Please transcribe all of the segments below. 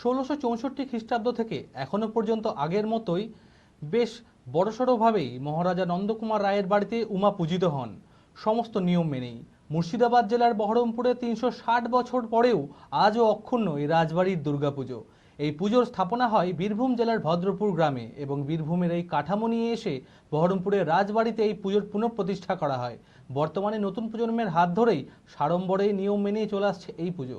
ষোলোশো চৌষট্টি খ্রিস্টাব্দ থেকে এখনও পর্যন্ত আগের মতোই বেশ বড়সড়ভাবেই মহারাজা নন্দকুমার রায়ের বাড়িতে উমা পূজিত হন। সমস্ত নিয়ম মেনেই মুর্শিদাবাদ জেলার বহরমপুরে তিনশো ষাট বছর পরেও আজও অক্ষুণ্ণ এই রাজবাড়ির দুর্গাপুজো। এই পুজোর স্থাপনা হয় বীরভূম জেলার ভদ্রপুর গ্রামে এবং বীরভূমের এই কাঠামো নিয়ে এসে বহরমপুরের রাজবাড়িতে এই পুজোর পুনঃপ্রতিষ্ঠা করা হয়। বর্তমানে নতুন প্রজন্মের হাত ধরেই সাড়ম্বরে নিয়ম মেনেই চলে আসছে এই পুজো।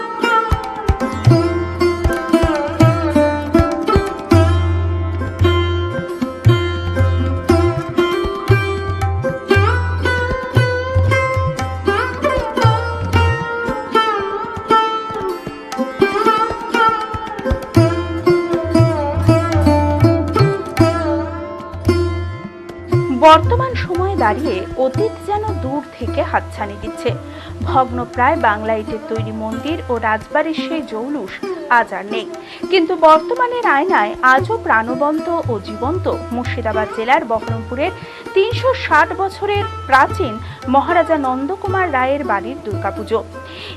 বর্তমান সময়ে দাঁড়িয়ে অতীত যেন দূর থেকে হাতছানি দিচ্ছে। ভগ্নপ্রায় বাংলা ইটের তৈরি মন্দির ও রাজবাড়ির সেই জৌলুস আজ আর নেই। কিন্তু বর্তমানের আয়নায় আজও প্রাণবন্ত ও জীবন্ত মুর্শিদাবাদ জেলার বহরমপুরের তিনশো ষাট বছরের প্রাচীন মহারাজা নন্দকুমার রায়ের বাড়ির দুর্গাপুজো।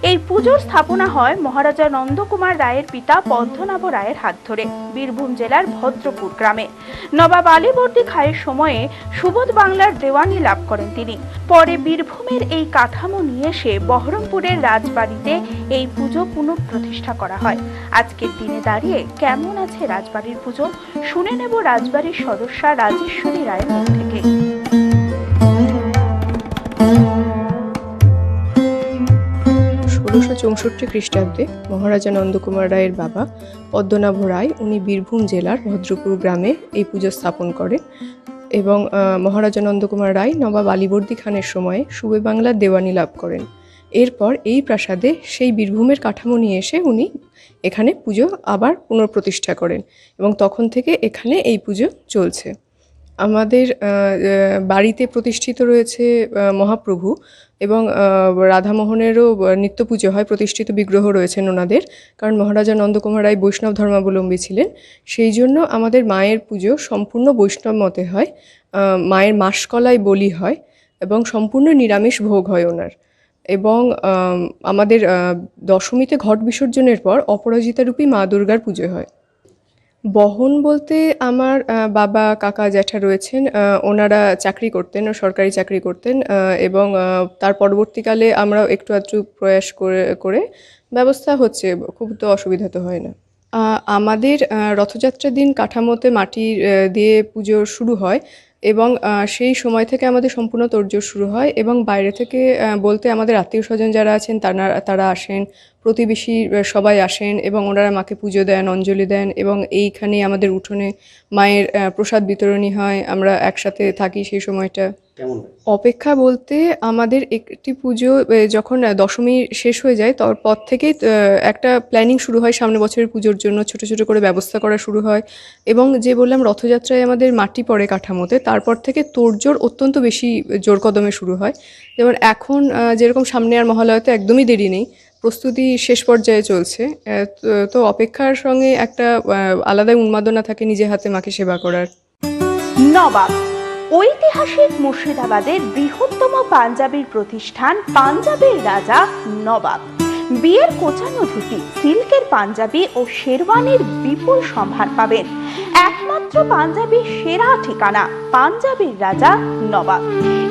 এই পুজোর স্থাপনা হয় মহারাজা নন্দকুমার রায়ের পিতা পদ্মনাভ রায়ের হাত ধরে, বীরভূম জেলার ভদ্রপুর গ্রামে। নবাব আলীবর্দী খায়ের সময়ে সুবোধ বাংলার দেওয়ানি লাভ করেন তিনি। পরে বীরভূমের এই কাঠামো নিয়ে এসে বহরমপুরের রাজবাড়িতে এই পুজো পুনঃপ্রতিষ্ঠা করা হয়। আজকের দিনে দাঁড়িয়ে কেমন আছে রাজবাড়ির পুজো? শুনে নেব রাজবাড়ির সদস্যা রাজেশ্বরী রায়ের মুখ থেকে। ষোলোশো চৌষট্টি খ্রিস্টাব্দে মহারাজা নন্দকুমার রায়ের বাবা পদ্মনাভ রায়, উনি বীরভূম জেলার ভদ্রপুর গ্রামে এই পুজো স্থাপন করেন। এবং মহারাজা নন্দকুমার রায় নবাব আলীবর্দী খানের সময়ে সুবে বাংলার দেওয়ানি লাভ করেন। এরপর এই প্রাসাদে সেই বীরভূমের কাঠামো নিয়ে এসে উনি এখানে পুজো আবার পুনঃপ্রতিষ্ঠা করেন এবং তখন থেকে এখানে এই পুজো চলছে। আমাদের বাড়িতে প্রতিষ্ঠিত রয়েছে মহাপ্রভু এবং রাধামোহনেরও নিত্য পুজো হয়, প্রতিষ্ঠিত বিগ্রহ রয়েছেন ওনাদের কারণ মহারাজা নন্দকুমার রায় বৈষ্ণব ধর্মাবলম্বী ছিলেন। সেই জন্য আমাদের মায়ের পুজো সম্পূর্ণ বৈষ্ণব মতে হয় মায়ের মাসকলাই বলি হয় এবং সম্পূর্ণ নিরামিষ ভোগ হয় ওনার। এবং আমাদের দশমীতে ঘট বিসর্জনের পর অপরাজিতারূপী মা দুর্গার পুজো হয়। বহন বলতে আমার বাবা, কাকা জ্যাঠা রয়েছেন ওনারা চাকরি করতেন সরকারি চাকরি করতেন এবং তার পরবর্তীকালে আমরাও একটু আধটু প্রয়াস করে করে ব্যবস্থা হচ্ছে, খুব তো অসুবিধা তো হয় না। আমাদের রথযাত্রার দিন কাঠামোতে মাটি দিয়ে পুজো শুরু হয় এবং সেই সময় থেকে আমাদের সম্পূর্ণ তোড়জোড় শুরু হয় এবং বাইরে থেকে বলতে আমাদের আত্মীয় স্বজন যারা আছেন তারা তারা আসেন, প্রতিবেশী সবাই আসেন এবং ওনারা মাকে পুজো দেন, অঞ্জলি দেন এবং এইখানেই আমাদের উঠোনে মায়ের প্রসাদ বিতরণী হয়, আমরা একসাথে থাকি সেই সময়টা। কেমন অপেক্ষা বলতে আমাদের একটি পুজো যখন দশমী শেষ হয়ে যায় তারপর থেকেই একটা প্ল্যানিং শুরু হয় সামনে বছরের পুজোর জন্য ছোট ছোট করে ব্যবস্থা করা শুরু হয়। এবং যে বললাম রথযাত্রায় আমাদের মাটি পড়ে কাঠামোতে তারপর থেকে তোড়জোড় অত্যন্ত বেশি জোর কদমে শুরু হয়। যেমন এখন যেরকম সামনে আর মহালয়াতে একদমই দেরি নেই প্রস্তুতি শেষ পর্যায়ে চলছে তো- অপেক্ষার সঙ্গে একটা আহ, আলাদাই উন্মাদনা থাকে নিজে হাতে মাকে সেবা করার। নবাব। ঐতিহাসিক মুর্শিদাবাদের বৃহত্তম পাঞ্জাবির প্রতিষ্ঠান পাঞ্জাবের রাজা নবাব। বিয়ের কোচানো ধুতি, সিল্কের পাঞ্জাবি ও শেরওয়ানির বিপুল সম্ভার পাবেন। একমাত্র পাঞ্জাবির সেরা ঠিকানা পাঞ্জাবির রাজা নবাব।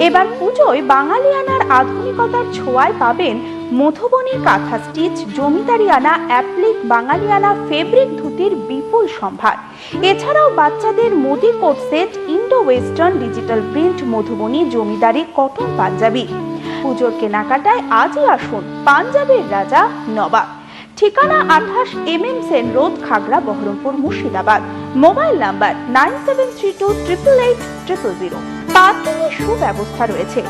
এবার পুজোয় বাঙালিয়ানার আধুনিকতার ছোঁয়ায় পাবেন মধুবনী কাঁথা স্টিচ, জমিদারিয়ানা, অ্যাপ্লিক, বাঙালিয়ানা, ফেব্রিক ধুতির বিপুল সম্ভার। এছাড়াও বাচ্চাদের Modi coat set Indo western digital print, Madhubani জমিদারি কটন পাঞ্জাবি। পুজোর কেনাকাটায় আজই আসুন পাঞ্জাবের রাজা নবাব। ঠিকানা আঠাশ M M Sen road, Khagra, Berhampore, Murshidabad. Mobile number nine seven three two triple eight triple zero. Parking এর সুব্যবস্থা রয়েছে।